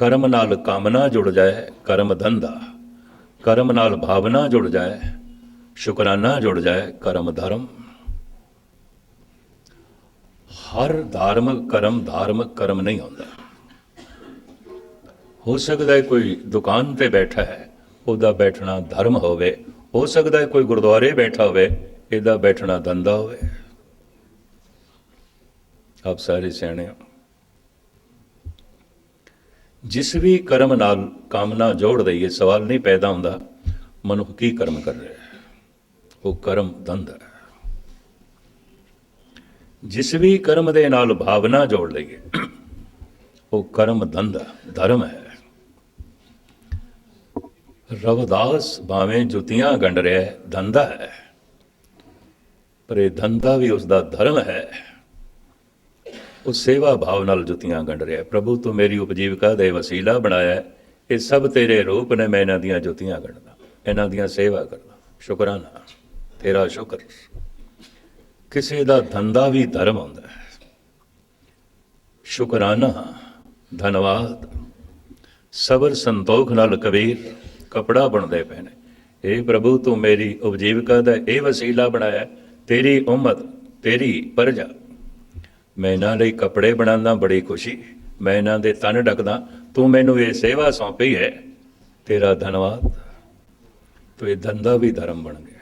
ਕਰਮ ਨਾਲ ਕਾਮਨਾ ਜੁੜ ਜਾਏ, ਕਰਮ ਧੰਦਾ। ਕਰਮ ਨਾਲ ਭਾਵਨਾ ਜੁੜ ਜਾਏ, ਸ਼ੁਕਰਾਨਾ ਜੁੜ ਜਾਏ, ਕਰਮ ਧਰਮ। ਹਰ ਧਾਰਮਿਕ ਕਰਮ ਧਾਰਮਿਕ ਕਰਮ ਨਹੀਂ ਹੁੰਦਾ। ਹੋ ਸਕਦਾ ਹੈ ਕੋਈ ਦੁਕਾਨ ਤੇ ਬੈਠਾ ਹੈ, ਉਹਦਾ ਬੈਠਣਾ ਧਰਮ ਹੋਵੇ। ਹੋ ਸਕਦਾ ਹੈ ਕੋਈ ਗੁਰਦੁਆਰੇ ਬੈਠਾ ਹੋਵੇ, ਇਹਦਾ ਬੈਠਣਾ ਧੰਦਾ ਹੋਵੇ। ਆਪ ਸਾਰੇ ਸਿਆਣੇ ਹੋ। ਜਿਸ ਵੀ ਕਰਮ ਨਾਲ ਕਾਮਨਾ ਜੋੜ ਦਈਏ, ਸਵਾਲ ਨਹੀਂ ਪੈਦਾ ਹੁੰਦਾ, ਮਨੁੱਖ ਕੀ ਕਰਮ ਕਰ ਰਿਹਾ ਹੈ? ਉਹ ਕਰਮ ਦੰਦ ਹੈ। ਜਿਸ ਵੀ ਕਰਮ ਦੇ ਨਾਲ ਭਾਵਨਾ ਜੋੜ ਲਈਏ, ਉਹ ਕਰਮ ਦੰਦ ਧਰਮ ਹੈ। ਰਵਦਾਸ ਭਾਵੇਂ ਜੁੱਤੀਆਂ ਗੰਢ ਰਿਹਾ ਹੈ ਧੰਦਾ ਹੈ, ਪਰ ਇਹ ਧੰਦਾ ਵੀ ਉਸ ਦਾ ਧਰਮ ਹੈ। ਉਹ ਸੇਵਾ ਭਾਵ ਨਾਲ ਜੁੱਤੀਆਂ ਗੰਢ ਰਿਹਾ ਪ੍ਰਭੂ, ਤੂੰ ਮੇਰੀ ਉਪਜੀਵਕਾ ਦੇ ਵਸੀਲਾ ਬਣਾਇਆ ਇਹ ਸਭ ਤੇਰੇ ਰੂਪ ਨੇ, ਮੈਂ ਇਹਨਾਂ ਦੀਆਂ ਜੁੱਤੀਆਂ ਗੰਢਦਾ, ਇਹਨਾਂ ਦੀਆਂ ਸੇਵਾ ਕਰਦਾ। ਸ਼ੁਕਰਾਨਾ, ਤੇਰਾ ਸ਼ੁਕਰ। ਕਿਸੇ ਦਾ ਧੰਦਾ ਵੀ ਧਰਮ ਹੁੰਦਾ ਹੈ। ਸ਼ੁਕਰਾਨਾ, ਧੰਨਵਾਦ। ਸਬਰ, ਸੰਤੋਖ ਨਾਲ ਕਬੀਰ, ਕਪੜਾ ਬਣਦੇ ਪਏ ਨੇ। ਇਹ ਪ੍ਰਭੂ, ਤੂੰ ਮੇਰੀ ਉਪਜੀਵਕਾ ਦਾ ਇਹ ਵਸੀਲਾ ਬਣਾਇਆ ਤੇਰੀ ਉਮਤ, ਤੇਰੀ ਪਰਜਾ। ਮੈਂ ਇਹਨਾਂ ਲਈ ਕੱਪੜੇ ਬਣਾਉਂਦਾ ਬੜੀ ਖੁਸ਼ੀ। ਮੈਂ ਇਹਨਾਂ ਦੇ ਤਨ ਢਕਦਾ ਤੂੰ ਮੈਨੂੰ ਇਹ ਸੇਵਾ ਸੌਂਪੀ ਹੈ। ਤੇਰਾ ਧੰਨਵਾਦ। ਤੋ ਇਹ ਧੰਦਾ ਵੀ ਧਰਮ ਬਣ ਗਿਆ।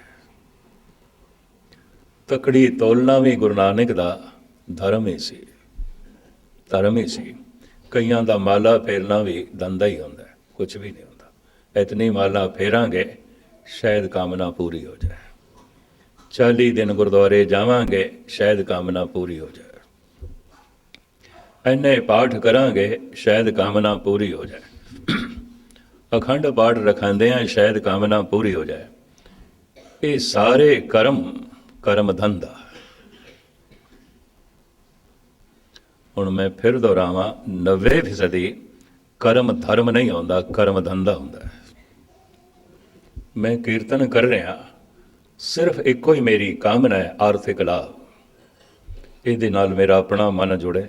ਤਕੜੀ ਤੋਲਣਾ ਵੀ ਗੁਰੂ ਨਾਨਕ ਦਾ ਧਰਮ ਹੀ ਸੀ। ਧਰਮ ਹੀ ਸੀ। ਕਈਆਂ ਦਾ ਮਾਲਾ ਫੇਰਨਾ ਵੀ ਦੰਦਾ ਹੀ ਹੁੰਦਾ ਕੁਝ ਵੀ ਨਹੀਂ ਹੁੰਦਾ। ਇਤਨੀ ਮਾਲਾ ਫੇਰਾਂਗੇ, ਸ਼ਾਇਦ ਕਾਮਨਾ ਪੂਰੀ ਹੋ ਜਾਏ। 40 ਦਿਨ ਗੁਰਦੁਆਰੇ ਜਾਵਾਂਗੇ, ਸ਼ਾਇਦ ਕਾਮਨਾ ਪੂਰੀ ਹੋ ਜਾਏ। ਐਨੇ ਪਾਠ ਕਰਾਂਗੇ, ਸ਼ਾਇਦ ਕਾਮਨਾ ਪੂਰੀ ਹੋ ਜਾਏ। ਅਖੰਡ ਪਾਠ ਰਖਾਂਦੇ ਆ ਸ਼ਾਇਦ ਕਾਮਨਾ ਪੂਰੀ ਹੋ ਜਾਏ। ਇਹ ਸਾਰੇ ਕਰਮ ਕਰਮ ਧੰਦਾ। ਹੁਣ ਮੈਂ ਫਿਰ ਦੁਹਰਾਵਾਂ 90% ਕਰਮ ਧਰਮ ਨਹੀਂ ਹੁੰਦਾ ਕਰਮ ਧੰਦਾ ਹੁੰਦਾ। ਮੈਂ ਕੀਰਤਨ ਕਰ ਰਿਹਾ, ਸਿਰਫ ਇੱਕੋ ਹੀ ਮੇਰੀ ਕਾਮਨਾ ਹੈ, ਆਰਥਿਕ ਲਾਭ। ਇਹਦੇ ਨਾਲ ਮੇਰਾ ਆਪਣਾ ਮਨ ਜੁੜੇ।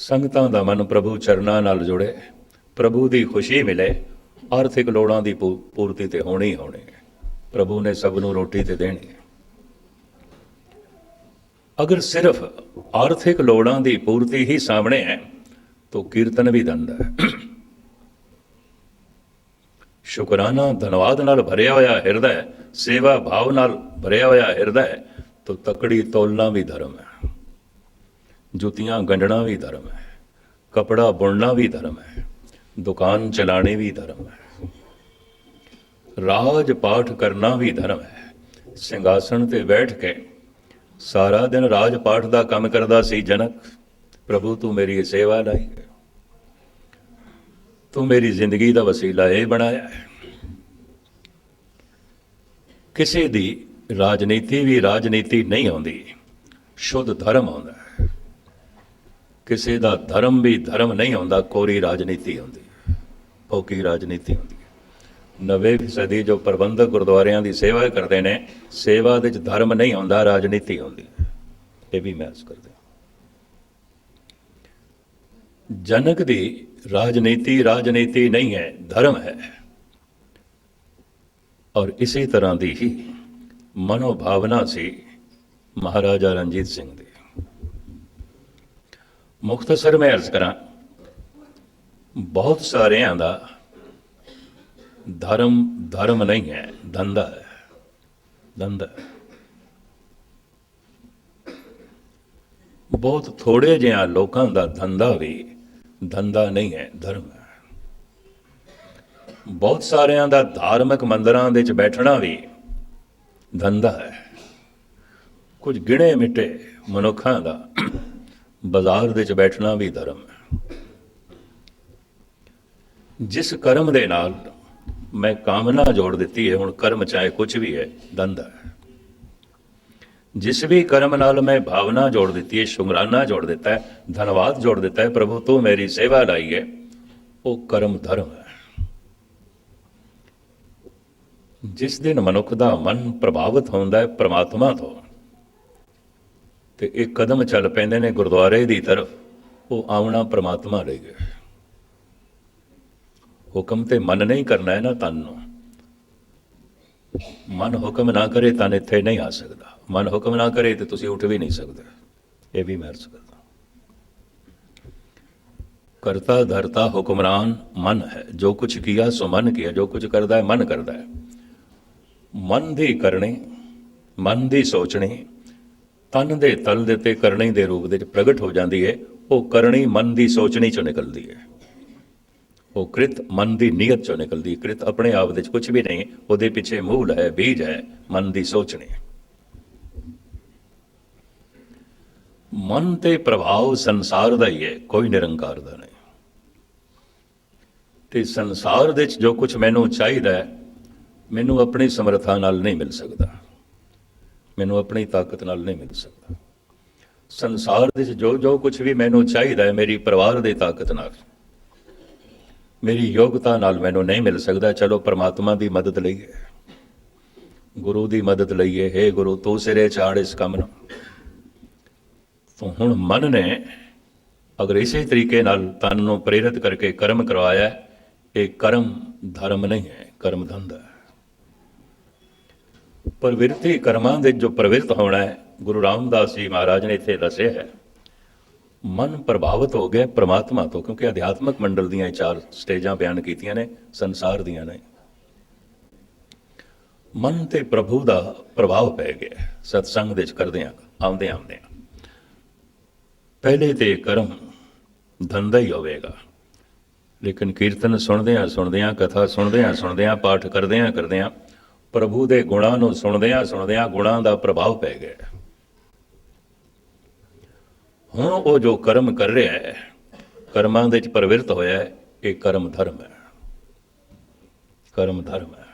ਸੰਗਤਾਂ ਦਾ ਮਨ ਪ੍ਰਭੂ ਚਰਨਾਂ ਨਾਲ ਜੁੜੇ। ਪ੍ਰਭੂ ਦੀ ਖੁਸ਼ੀ ਮਿਲੇ। ਆਰਥਿਕ ਲੋੜਾਂ ਦੀ ਪੂ- ਪੂਰਤੀ ਤੇ ਹੋਣੀ ਹੋਣੀ। ਹੈ ਪ੍ਰਭੂ ਨੇ ਸਭ ਨੂੰ ਰੋਟੀ ਤੇ ਦੇਣੀ। ਹੈ ਅਗਰ ਸਿਰਫ ਆਰਥਿਕ ਲੋੜਾਂ ਦੀ ਪੂਰਤੀ ਹੀ ਸਾਹਮਣੇ ਹੈ, ਤਾਂ ਕੀਰਤਨ ਵੀ ਦੰਦਾ ਹੈ। ਸ਼ੁਕਰਾਨਾ ਧੰਨਵਾਦ ਨਾਲ ਭਰਿਆ ਹੋਇਆ ਹਿਰਦਾ ਹੈ ਸੇਵਾ ਭਾਵ ਨਾਲ ਭਰਿਆ ਹੋਇਆ ਹਿਰਦਾ ਹੈ ਤਾਂ ਤਕੜੀ ਤੋਲਣਾ ਵੀ ਧਰਮ ਹੈ। ਜੁੱਤੀਆਂ ਗੰਢਣਾ ਵੀ ਧਰਮ ਹੈ, ਕਪੜਾ ਬੁਣਨਾ ਵੀ ਧਰਮ ਹੈ, ਦੁਕਾਨ ਚਲਾਣੀ ਵੀ ਧਰਮ ਹੈ, ਰਾਜ ਪਾਠ ਕਰਨਾ ਵੀ ਧਰਮ ਹੈ। ਸਿੰਘਾਸਣ ਤੇ ਬੈਠ ਕੇ ਸਾਰਾ ਦਿਨ ਰਾਜ ਪਾਠ ਦਾ ਕੰਮ ਕਰਦਾ ਸੀ ਜਨਕ, ਪ੍ਰਭੂ ਤੂੰ ਮੇਰੀ ਸੇਵਾ ਲਈ ਤੂੰ ਮੇਰੀ ਜ਼ਿੰਦਗੀ ਦਾ ਵਸੀਲਾ ਇਹ ਬਣਾਇਆ ਕਿਸੇ ਦੀ ਰਾਜਨੀਤੀ ਵੀ ਰਾਜਨੀਤੀ ਨਹੀਂ ਆਉਂਦੀ, ਸ਼ੁੱਧ ਧਰਮ ਆਉਂਦਾ ਕਿਸੇ ਦਾ ਧਰਮ ਵੀ ਧਰਮ ਨਹੀਂ ਆਉਂਦਾ ਕੋਰੀ ਰਾਜਨੀਤੀ ਹੁੰਦੀ ਹੈ ਫੋਕੀ ਰਾਜਨੀਤੀ ਹੁੰਦੀ ਹੈ। ਨਵੇਂ ਫੀਸਦੀ ਜੋ ਪ੍ਰਬੰਧਕ ਗੁਰਦੁਆਰਿਆਂ ਦੀ ਸੇਵਾ ਕਰਦੇ ਨੇ, ਸੇਵਾ ਦੇ ਵਿੱਚ ਧਰਮ ਨਹੀਂ ਆਉਂਦਾ, ਰਾਜਨੀਤੀ ਆਉਂਦੀ। ਇਹ ਵੀ ਮਹਿਸ ਕਰਦੇ ਜਨਕ ਦੀ ਰਾਜਨੀਤੀ ਰਾਜਨੀਤੀ ਨਹੀਂ ਹੈ, ਧਰਮ ਹੈ। ਔਰ ਇਸੇ ਤਰ੍ਹਾਂ ਦੀ ਹੀ ਮਨੋਭਾਵਨਾ ਸੀ ਮਹਾਰਾਜਾ ਰਣਜੀਤ ਸਿੰਘ ਦੀ। ਮੁਖਤਸਰ ਮੈਂ ਅਰਜ਼ ਕਰਾਂ। ਬਹੁਤ ਸਾਰਿਆਂ ਦਾ ਧਰਮ ਧਰਮ ਨਹੀਂ ਹੈ ਧੰਦਾ ਹੈ। ਧੰਦਾ ਬਹੁਤ ਥੋੜੇ ਜਿਹਾ ਲੋਕਾਂ ਦਾ ਧੰਦਾ ਵੀ ਧੰਦਾ ਨਹੀਂ ਹੈ, ਧਰਮ ਹੈ। ਬਹੁਤ ਸਾਰਿਆਂ ਦਾ ਧਾਰਮਿਕ ਮੰਦਰਾਂ ਦੇ ਵਿੱਚ ਬੈਠਣਾ ਵੀ ਧੰਦਾ ਹੈ। ਕੁਝ ਗਿਣੇ ਮਿਟੇ ਮਨੁੱਖਾਂ ਦਾ ਬਾਜ਼ਾਰ ਦੇ ਵਿੱਚ ਬੈਠਣਾ ਵੀ ਧਰਮ ਹੈ। ਜਿਸ ਕਰਮ ਦੇ ਨਾਲ ਮੈਂ ਕਾਮਨਾ ਜੋੜ ਦਿੱਤੀ ਹੈ, ਹੁਣ ਕਰਮ ਚਾਹੇ ਕੁਝ ਵੀ ਹੈ, ਦੰਦ ਹੈ। ਜਿਸ ਵੀ ਕਰਮ ਨਾਲ ਮੈਂ ਭਾਵਨਾ ਜੋੜ ਦਿੱਤੀ ਹੈ, ਸ਼ੁਕਰਾਨਾ ਜੋੜ ਦਿੱਤਾ ਹੈ, ਧੰਨਵਾਦ ਜੋੜ ਦਿੱਤਾ ਹੈ, ਪ੍ਰਭੂ ਤੂੰ ਮੇਰੀ ਸੇਵਾ ਲਾਈ ਹੈ, ਉਹ ਕਰਮ ਧਰਮ ਹੈ। ਜਿਸ ਦਿਨ ਮਨੁੱਖ ਦਾ ਮਨ ਪ੍ਰਭਾਵਿਤ ਹੁੰਦਾ ਹੈ, ਪ੍ਰਮਾਤਮਾ ਤੋਂ ਤੇ ਇਹ ਕਦਮ ਚੱਲ ਪੈਂਦੇ ਨੇ ਗੁਰਦੁਆਰੇ ਦੀ ਤਰਫ। ਉਹ ਆਉਣਾ ਪ੍ਰਮਾਤਮਾ ਲਈ ਹੈ ਹੁਕਮ ਤੇ ਮਨ ਨਹੀਂ ਕਰਨਾ ਹੈ ਨਾ ਤਨ ਨੂੰ। ਮਨ ਹੁਕਮ ਨਾ ਕਰੇ ਤਾਂ ਇੱਥੇ ਨਹੀਂ ਆ ਸਕਦਾ। ਮਨ ਹੁਕਮ ਨਾ ਕਰੇ ਤੇ ਤੁਸੀਂ ਉੱਠ ਵੀ ਨਹੀਂ ਸਕਦੇ। ਇਹ ਵੀ ਮੈਂ ਅਰਜ਼ ਕਰਦਾ ਕਰਤਾ, ਧਰਤਾ, ਹੁਕਮਰਾਨ ਮਨ ਹੈ। ਜੋ ਕੁਛ ਕੀਆ ਸੋ ਮਨ ਕੀਆ। ਜੋ ਕੁਝ ਕਰਦਾ ਹੈ ਮਨ ਕਰਦਾ ਹੈ। ਮਨ ਦੀ ਕਰਨੀ, ਮਨ ਦੀ ਸੋਚਣੀ ਤਨ ਦੇ ਤਲ ਦੇ ਤੇ ਕਰਨੀ ਦੇ ਰੂਪ ਦੇ ਵਿੱਚ ਪ੍ਰਗਟ ਹੋ ਜਾਂਦੀ ਹੈ। ਉਹ ਕਰਨੀ ਮਨ ਦੀ ਸੋਚਣੀ ਚੋਂ ਨਿਕਲਦੀ ਹੈ। ਉਹ ਕ੍ਰਿਤ ਮਨ ਦੀ ਨੀਅਤ ਚੋਂ ਨਿਕਲਦੀ ਹੈ। ਕ੍ਰਿਤ ਆਪਣੇ ਆਪ ਵਿੱਚ ਕੁਝ ਵੀ ਨਹੀਂ, ਉਹਦੇ ਪਿੱਛੇ ਮੂਲ ਹੈ, ਬੀਜ ਹੈ, ਮਨ ਦੀ ਸੋਚਣੀ ਮਨ ਤੇ ਪ੍ਰਭਾਵ ਸੰਸਾਰ ਦਾ ਹੀ ਹੈ, ਕੋਈ ਨਿਰੰਕਾਰ ਦਾ ਨਹੀਂ। ਤੇ ਸੰਸਾਰ ਦੇ ਵਿੱਚ ਜੋ ਕੁਝ ਮੈਨੂੰ ਚਾਹੀਦਾ ਹੈ, ਮੈਨੂੰ ਆਪਣੀ ਸਮਰੱਥਾ ਨਾਲ ਨਹੀਂ ਮਿਲ ਸਕਦਾ। ਮੈਨੂੰ ਆਪਣੀ ਤਾਕਤ ਨਾਲ ਨਹੀਂ ਮਿਲ ਸਕਦਾ। ਸੰਸਾਰ ਦੇ ਵਿੱਚ ਜੋ ਜੋ ਕੁਝ ਵੀ ਮੈਨੂੰ ਚਾਹੀਦਾ ਹੈ, ਮੇਰੀ ਪਰਿਵਾਰ ਦੀ ਤਾਕਤ ਨਾਲ। ਮੇਰੀ ਯੋਗਤਾ ਨਾਲ ਮੈਨੂੰ ਨਹੀਂ ਮਿਲ ਸਕਦਾ। ਚਲੋ, ਪ੍ਰਮਾਤਮਾ ਦੀ ਮਦਦ ਲਈਏ। ਗੁਰੂ ਦੀ ਮਦਦ ਲਈਏ। हे ਗੁਰੂ, ਤੂੰ ਸਿਰੇ ਚਾੜ ਇਸ ਕੰਮ ਨੂੰ। ਤਾਂ ਹੁਣ ਮਨ ਨੇ ਅਗਰ ਇਸੇ ਤਰੀਕੇ ਨਾਲ ਤਨ ਨੂੰ ਪ੍ਰੇਰਿਤ ਕਰਕੇ ਕਰਮ ਕਰਵਾਇਆ ਇਹ ਕਰਮ ਧਰਮ ਨਹੀਂ ਹੈ, ਕਰਮ ਧੰਦਾ ਹੈ। ਪ੍ਰਵਿਰਤੀ ਕਰਮਾਂ ਦੇ ਜੋ ਪ੍ਰਵਿਰਤ ਹੋਣਾ ਹੈ, ਗੁਰੂ ਰਾਮਦਾਸ ਜੀ ਮਹਾਰਾਜ ਨੇ ਇੱਥੇ ਦੱਸਿਆ ਹੈ। ਮਨ ਪ੍ਰਭਾਵਿਤ ਹੋ ਗਿਆ ਪ੍ਰਮਾਤਮਾ ਤੋਂ, ਕਿਉਂਕਿ ਅਧਿਆਤਮਕ ਮੰਡਲ ਦੀਆਂ ਚਾਰ ਸਟੇਜਾਂ ਬਿਆਨ ਕੀਤੀਆਂ ਨੇ, ਸੰਸਾਰ ਦੀਆਂ ਨੇ। ਮਨ ਤੇ ਪ੍ਰਭੂ ਦਾ ਪ੍ਰਭਾਵ ਪੈ ਗਿਆ ਸਤਸੰਗ ਦੇ ਚ ਕਰਦੇ ਆ ਆਉਂਦੇ ਆਉਂਦੇ ਪਹਿਲੇ ਤੇ ਕਰਮ ਧੰਦਾ ਹੀ ਹੋਵੇਗਾ। ਲੇਕਿਨ ਕੀਰਤਨ ਸੁਣਦਿਆਂ ਸੁਣਦਿਆਂ ਕਥਾ ਸੁਣਦਿਆਂ ਸੁਣਦਿਆਂ ਪਾਠ ਕਰਦਿਆਂ ਕਰਦਿਆਂ ਪ੍ਰਭੂ ਦੇ ਗੁਣਾਂ ਨੂੰ ਸੁਣਦਿਆਂ ਸੁਣਦਿਆਂ ਗੁਣਾਂ ਦਾ ਪ੍ਰਭਾਵ ਪੈ ਗਿਆ। ਹੁਣ ਉਹ ਜੋ ਕਰਮ ਕਰ ਰਿਹਾ ਹੈ, ਕਰਮਾਂ ਦੇ ਵਿੱਚ ਪ੍ਰਵਿਰਤ ਹੋਇਆ ਹੈ, ਇਹ ਕਰਮ ਧਰਮ ਹੈ। ਕਰਮ ਧਰਮ ਹੈ।